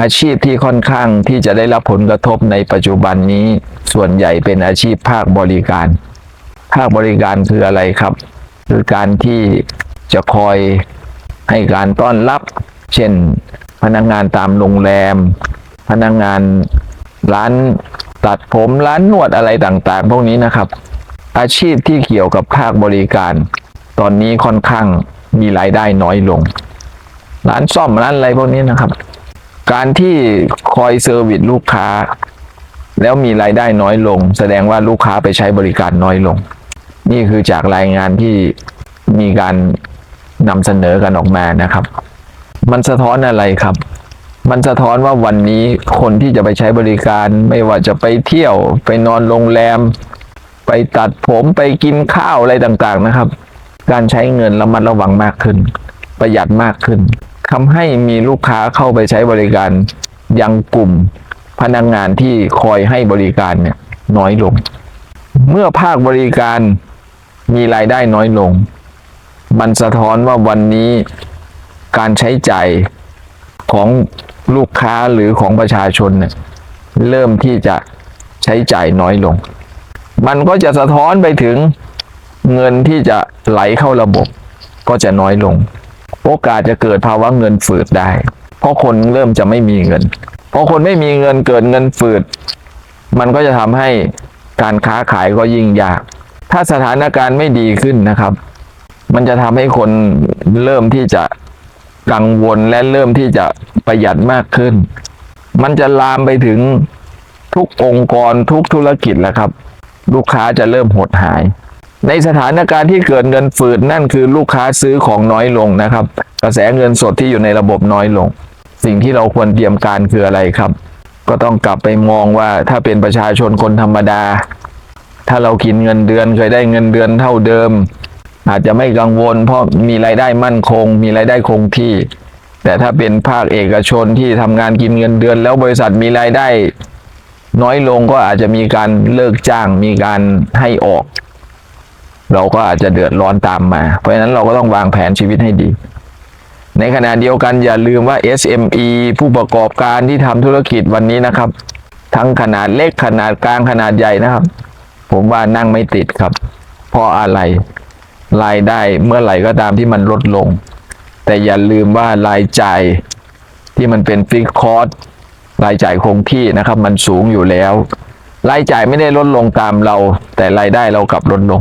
อาชีพที่ค่อนข้างที่จะได้รับผลกระทบในปัจจุบันนี้ส่วนใหญ่เป็นอาชีพภาคบริการ ภาคบริการคืออะไรครับ คือการที่จะคอยให้การต้อนรับ เช่น พนักงานตามโรงแรม พนักงานร้านตัดผมร้านนวดอะไรต่างๆ พวกนี้นะครับ อาชีพที่เกี่ยวกับภาคบริการ ตอนนี้ค่อนข้างมีรายได้น้อยลง ร้านซ่อมร้านอะไรพวกนี้นะครับ การที่คอยเซอร์วิสลูกค้า แล้วมีรายได้น้อยลง แสดงว่าลูกค้าไปใช้บริการน้อยลง นี่คือจากรายงานที่มีการนำเสนอกันออกมานะครับ มันสะท้อนอะไรครับ มันสะท้อนว่าวันนี้คนที่จะไปใช้บริการ ไม่ว่าจะไปเที่ยว ไปนอนโรงแรม ไปตัดผมไปกินข้าวอะไรต่างๆนะครับ การใช้เงินระมัดระวังมากขึ้น ประหยัดมากขึ้น ทำให้มีลูกค้าเข้าไปใช้บริการยังกลุ่มพนักงงานที่คอยให้บริการเนี่ยน้อยลง เมื่อภาคบริการมีรายได้น้อยลง มันสะท้อนว่าวันนี้การใช้จ่ายของลูกค้าหรือของประชาชนเนี่ยเริ่มที่จะใช้จ่ายน้อยลง มันก็จะสะท้อนไปถึงเงินที่จะไหลเข้าระบบก็จะน้อยลง โอกาสจะเกิดภาวะเงินฝืดได้ เพราะคนเริ่มจะไม่มีเงิน เพราะคนไม่มีเงินเกิดเงินฝืด มันก็จะทำให้การค้าขายก็ยิ่งยาก ถ้าสถานการณ์ไม่ดีขึ้นนะครับ มันจะทำให้คนเริ่มที่จะกังวลและเริ่มที่จะประหยัดมากขึ้น มันจะลามไปถึงทุกองค์กรทุกธุรกิจแหละครับ ลูกค้าจะเริ่มหดหาย ในสถานการณ์ที่เกิดเงินฝืดนั่นคือลูกค้าซื้อของน้อยลงนะครับ กระแสเงินสดที่อยู่ในระบบน้อยลง สิ่งที่เราควรเตรียมการคืออะไรครับ ก็ต้องกลับไปมองว่าถ้าเป็นประชาชนคนธรรมดา ถ้าเรากินเงินเดือนเคยได้เงินเดือนเท่าเดิม อาจจะไม่กังวล เพราะมีรายได้มั่นคง มีรายได้คงที่ แต่ถ้าเป็นภาคเอกชนที่ทำงานกินเงินเดือน แล้วบริษัทมีรายได้ น้อยลงก็อาจจะมีการเลิกจ้างมีการให้ออก เราก็อาจจะเดือดร้อนตามมา เพราะฉะนั้นเราก็ต้องวางแผนชีวิตให้ดี ในขณะเดียวกันอย่าลืมว่า SME ผู้ประกอบการที่ทำธุรกิจวันนี้นะครับ ทั้งขนาดเล็กขนาดกลางขนาดใหญ่นะครับ ผมว่านั่งไม่ติดครับ เพราะอะไรรายได้เมื่อไหร่ก็ตามที่มันลดลง แต่อย่าลืมว่ารายจ่ายที่มันเป็นฟิกคอร์สรายจ่ายคงที่นะครับ มันสูงอยู่แล้ว รายจ่ายไม่ได้ลดลงตามเรา แต่รายได้เรากลับลดลง